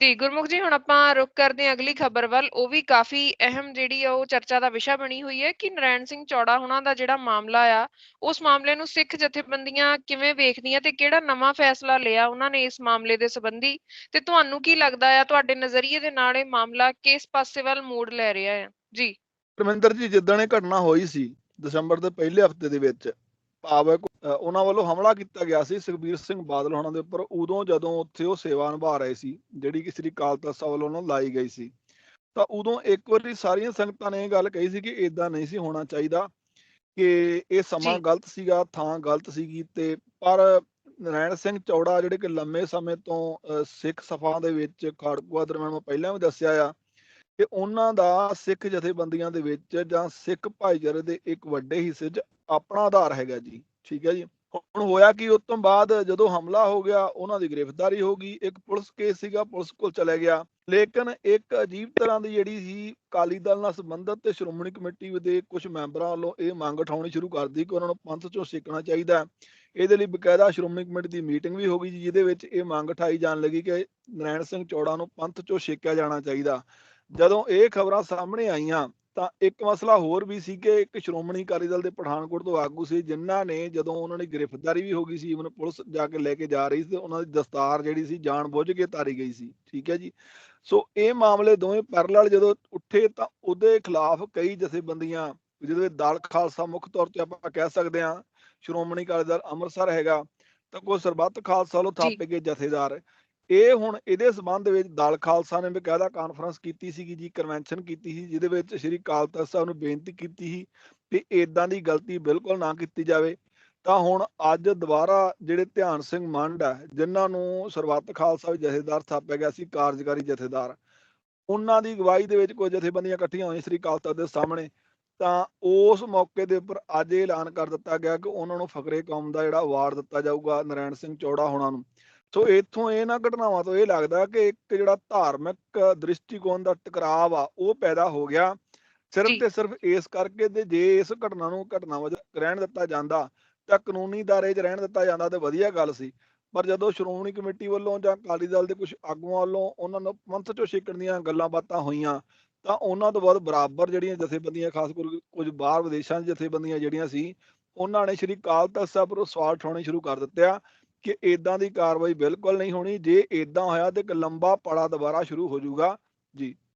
ਜੀ, ਗੁਰਮੁਖ ਜੀ ਹੁਣ ਆਪਾਂ ਰੁਖ ਕਰਦੇ ਹਾਂ ਅਗਲੀ ਖਬਰ ਵੱਲ। ਉਹ ਵੀ ਕਾਫ਼ੀ ਅਹਿਮ ਜਿਹੜੀ ਆ ਉਹ ਚਰਚਾ ਦਾ ਵਿਸ਼ਾ ਬਣੀ ਹੋਈ ਹੈ ਕਿ ਨਰੈਣ ਸਿੰਘ ਚੌੜਾ ਹੋਣਾ ਦਾ ਜਿਹੜਾ ਮਾਮਲਾ ਆ, ਉਸ ਮਾਮਲੇ ਨੂੰ ਸਿੱਖ ਜਥੇਬੰਦੀਆਂ ਕਿਵੇਂ ਵੇਖਦੀਆਂ ਤੇ ਕਿਹੜਾ ਨਵਾਂ ਫੈਸਲਾ ਲਿਆ ਉਹਨਾਂ ਨੇ ਇਸ ਮਾਮਲੇ ਦੇ ਸੰਬੰਧੀ ਤੇ ਤੁਹਾਨੂੰ ਕੀ ਲੱਗਦਾ ਆ ਤੁਹਾਡੇ ਨਜ਼ਰੀਏ ਦੇ ਨਾਲ ਇਹ ਮਾਮਲਾ ਕਿਸ ਪਾਸੇ ਵੱਲ ਮੋੜ ਲੈ ਰਿਹਾ ਹੈ? ਜੀ। ਰਮਿੰਦਰ ਜੀ ਜਿੱਦਣ ਇਹ ਘਟਨਾ ਹੋਈ ਸੀ ਦਸੰਬਰ ਦੇ ਪਹਿਲੇ ਹਫ਼ਤੇ ਦੇ ਵਿੱਚ ਭਾਵਕ ਉਹਨਾਂ ਵੱਲੋਂ ਹਮਲਾ ਕੀਤਾ ਗਿਆ ਸੀ ਸੁਖਬੀਰ ਸਿੰਘ ਬਾਦਲ ਹੋਣਾ ਦੇ ਉੱਪਰ ਉਦੋਂ ਜਦੋਂ ਉੱਥੇ ਉਹ ਸੇਵਾ ਨਿਭਾ ਰਹੇ ਸੀ ਜਿਹੜੀ ਕਿ ਸ੍ਰੀ ਅਕਾਲ ਤਖਤ ਸਾਹਿਬ ਵੱਲੋਂ ਉਹਨਾਂ ਲਾਈ ਗਈ ਸੀ ਤਾਂ ਉਦੋਂ ਇੱਕ ਵਾਰੀ ਸਾਰੀਆਂ ਸੰਗਤਾਂ ਨੇ ਇਹ ਗੱਲ ਕਹੀ ਸੀ ਕਿ ਇਦਾਂ ਨਹੀਂ ਸੀ ਹੋਣਾ ਚਾਹੀਦਾ ਕਿ ਇਹ ਸਮਾਂ। ਗਲਤ ਸੀਗਾ ਥਾਂ ਗਲਤ ਸੀਗੀ ਤੇ ਪਰ ਨਰੈਣ ਸਿੰਘ ਚੌੜਾ ਜਿਹੜੇ ਕਿ ਲੰਮੇ ਸਮੇਂ ਤੋਂ ਸਿੱਖ ਸਭਾ ਦੇ ਵਿੱਚ ਖਾੜਕੂਆ ਦਰਮਿਆਨ ਮੈਂ ਪਹਿਲਾਂ ਵੀ ਦੱਸਿਆ ਆ ਕਿ ਉਹਨਾਂ ਦਾ ਸਿੱਖ ਜਥੇਬੰਦੀਆਂ ਦੇ ਵਿੱਚ ਜਾਂ ਸਿੱਖ ਭਾਈਚਾਰੇ ਦੇ ਇੱਕ ਵੱਡੇ ਹਿੱਸੇ 'ਚ ਆਪਣਾ ਆਧਾਰ ਹੈਗਾ ਜੀ ਠੀਕ ਹੈ ਜੀ। ਹੁਣ ਹੋਇਆ ਕਿ, ਉਸ ਤੋਂ ਬਾਅਦ ਜਦੋਂ ਹਮਲਾ ਹੋ ਗਿਆ, ਉਹਨਾਂ ਦੀ ਗ੍ਰਿਫਤਾਰੀ ਹੋ ਗਈ। ਇੱਕ ਪੁਲਿਸ ਕੇਸ ਸੀਗਾ, ਪੁਲਿਸ ਕੋਲ ਚਲਾ ਗਿਆ। ਲੇਕਿਨ ਇੱਕ ਅਜੀਬ ਤਰ੍ਹਾਂ ਦੀ ਜਿਹੜੀ ਸੀ ਕਾਲੀ ਦਲ ਨਾਲ ਸੰਬੰਧਿਤ ਤੇ ਸ਼੍ਰੋਮਣੀ ਕਮੇਟੀ ਦੇ ਕੁਝ ਮੈਂਬਰਾਂ ਵੱਲੋਂ ਇਹ ਮੰਗ ਉਠਾਉਣੀ ਸ਼ੁਰੂ ਕਰਦੀ ਕਿ ਉਹਨਾਂ ਨੂੰ ਪੰਥ ਚੋਂ ਸਿੱਖਣਾ ਚਾਹੀਦਾ ਇਹਦੇ ਲਈ ਬਕਾਇਦਾ ਸ਼੍ਰੋਮਣੀ ਕਮੇਟੀ ਦੀ ਮੀਟਿੰਗ ਵੀ ਹੋ ਗਈ ਜਿਹਦੇ ਵਿੱਚ ਇਹ ਮੰਗ ਉਠਾਈ ਜਾਣ ਲੱਗੀ ਕਿ ਨਰੈਣ ਸਿੰਘ ਚੌੜਾ ਨੂੰ ਪੰਥ ਚੋਂ ਛੇਕਿਆ ਜਾਣਾ ਚਾਹੀਦਾ। ਜਦੋਂ ਇਹ ਖਬਰਾਂ ਸਾਹਮਣੇ ਆਈਆਂ ਤਾਂ ਇੱਕ ਮਸਲਾ ਹੋਰ ਵੀ ਸੀ ਕਿ ਇੱਕ ਸ਼੍ਰੋਮਣੀ ਅਕਾਲੀ ਦਲ ਦੇ ਪਠਾਨਕੋਟ ਤੋਂ ਆਗੂ ਸੀ ਜਿਨ੍ਹਾਂ ਨੇ ਜਦੋਂ ਉਹਨਾਂ ਦੀ ਗ੍ਰਿਫਤਾਰੀ ਵੀ ਹੋ ਗਈ ਸੀ ਉਹਨਾਂ ਪੁਲਿਸ ਜਾ ਕੇ ਲੈ ਕੇ ਜਾ ਰਹੀ ਸੀ ਉਹਨਾਂ ਦੀ ਦਸਤਾਰ ਜਿਹੜੀ ਸੀ ਜਾਣ ਬੁੱਝ ਕੇ ਤਾਰੀ ਗਈ ਸੀ ਠੀਕ ਹੈ ਜੀ ਸੋ ਇਹ ਮਾਮਲੇ ਦੋਵੇਂ ਪੈਰਲਲ ਜਦੋਂ ਉੱਠੇ ਤਾਂ ਉਹਦੇ ਖਿਲਾਫ ਕਈ ਜਥੇਬੰਦੀਆਂ ਜਿਹਦੇ ਵਿੱਚ ਦਲ ਖਾਲਸਾ ਮੁੱਖ ਤੌਰ ਤੇ ਆਪਾਂ ਕਹਿ ਸਕਦੇ ਹਾਂ ਸ਼੍ਰੋਮਣੀ ਅਕਾਲੀ ਦਲ ਅੰਮ੍ਰਿਤਸਰ ਹੈਗਾ ਤਾਂ ਕੋਈ ਸਰਬੱਤ ਖਾਲਸਾ ਵੱਲੋਂ। ਥਾਪੇ ਗਏ ਜਥੇਦਾਰ ਇਹ ਹੁਣ ਇਹਦੇ ਸਬੰਧ ਵਿੱਚ ਦਲ ਖਾਲਸਾ ਨੇ ਬਕਾਇਦਾ ਕਾਨਫਰੰਸ ਕੀਤੀ ਸੀਗੀ ਜੀ ਕਨਵੈਨਸ਼ਨ ਕੀਤੀ ਸੀ, ਜਿਹਦੇ ਵਿੱਚ ਸ੍ਰੀ ਅਕਾਲ ਤਖਤ ਸਾਹਿਬ ਨੂੰ ਬੇਨਤੀ ਕੀਤੀ ਸੀ ਕਿ ਇਦਾਂ ਦੀ ਗਲਤੀ ਬਿਲਕੁਲ ਨਾ ਕੀਤੀ ਜਾਵੇ। ਤਾਂ ਹੁਣ ਅੱਜ ਦੁਬਾਰਾ ਜਿਹੜੇ ਧਿਆਨ ਸਿੰਘ ਮੰਡ ਹੈ ਜਿਨ੍ਹਾਂ ਨੂੰ ਸਰਬੱਤ ਖਾਲਸਾ ਵਿੱਚ ਜਥੇਦਾਰ ਥਾਪਿਆ ਗਿਆ ਸੀ, ਕਾਰਜਕਾਰੀ ਜਥੇਦਾਰ, ਉਹਨਾਂ ਦੀ ਅਗਵਾਈ ਦੇ ਵਿੱਚ ਕੋਈ ਜਥੇਬੰਦੀਆਂ ਇਕੱਠੀਆਂ ਹੋਈਆਂ ਸ੍ਰੀ ਅਕਾਲ ਤਖਤ ਦੇ ਸਾਹਮਣੇ, ਤਾਂ ਉਸ ਮੌਕੇ ਦੇ ਉੱਪਰ ਅੱਜ ਇਹ ਐਲਾਨ ਕਰ ਦਿੱਤਾ ਗਿਆ ਕਿ ਉਹਨਾਂ ਨੂੰ ਫਕਰੇ ਕੌਮ ਦਾ ਜਿਹੜਾ ਅਵਾਰਡ ਦਿੱਤਾ ਜਾਊਗਾ, ਨਰੈਣ ਸਿੰਘ ਚੌੜਾ ਹੋਣਾ ਨੂੰ। ਸੋ ਇੱਥੋਂ ਇਹਨਾਂ ਘਟਨਾਵਾਂ ਤੋਂ ਇਹ ਲੱਗਦਾ ਕਿ ਇੱਕ ਜਿਹੜਾ ਧਾਰਮਿਕ ਦ੍ਰਿਸ਼ਟੀਕੋਣ ਦਾ ਟਕਰਾਵ ਆ ਉਹ ਪੈਦਾ ਹੋ ਗਿਆ। ਸਿਰਫ। ਤੇ ਸਿਰਫ ਇਸ ਕਰਕੇ ਤੇ ਜੇ ਇਸ ਘਟਨਾ ਨੂੰ ਘਟਨਾ ਵਜੋਂ ਰਹਿਣ ਦਿੱਤਾ ਜਾਂਦਾ ਤਾਂ ਕਾਨੂੰਨੀ ਦਾਇਰੇ 'ਚ ਰਹਿਣ ਦਿੱਤਾ ਜਾਂਦਾ ਤੇ ਵਧੀਆ ਗੱਲ ਸੀ। ਪਰ ਜਦੋਂ ਸ਼੍ਰੋਮਣੀ ਕਮੇਟੀ ਵੱਲੋਂ ਜਾਂ ਅਕਾਲੀ ਦਲ ਦੇ ਕੁਝ ਆਗੂਆਂ ਵੱਲੋਂ ਉਹਨਾਂ ਨੂੰ ਪੰਥ ਚੋਂ ਛੇਕਣ ਦੀਆਂ ਗੱਲਾਂ ਬਾਤਾਂ ਹੋਈਆਂ ਤਾਂ ਉਹਨਾਂ ਤੋਂ ਬਾਅਦ ਬਰਾਬਰ ਜਿਹੜੀਆਂ ਜਥੇਬੰਦੀਆਂ ਖਾਸ ਕਰ ਕੁਝ ਬਾਹਰ ਵਿਦੇਸ਼ਾਂ 'ਚ ਜਥੇਬੰਦੀਆਂ ਜਿਹੜੀਆਂ ਸੀ ਉਹਨਾਂ ਨੇ ਸ਼੍ਰੀ ਅਕਾਲ ਤਖਤ ਸਾਹਿਬ ਤੋਂ ਸਵਾਲ ਉਠਾਉਣੇ ਸ਼ੁਰੂ ਕਰ ਦਿੱਤੇ ਆ। ਕਿ ਇਦਾਂ ਦੀ ਕਾਰਵਾਈ ਬਿਲਕੁਲ ਨਹੀਂ ਹੋਣੀ, ਜੇ ਇਦਾਂ ਹੋਇਆ ਤੇ ਇੱਕ ਲੰਬਾ ਪੜਾ ਦੁਬਾਰਾ ਸ਼ੁਰੂ ਹੋ ਜਾਊਗਾ। ਜੀ।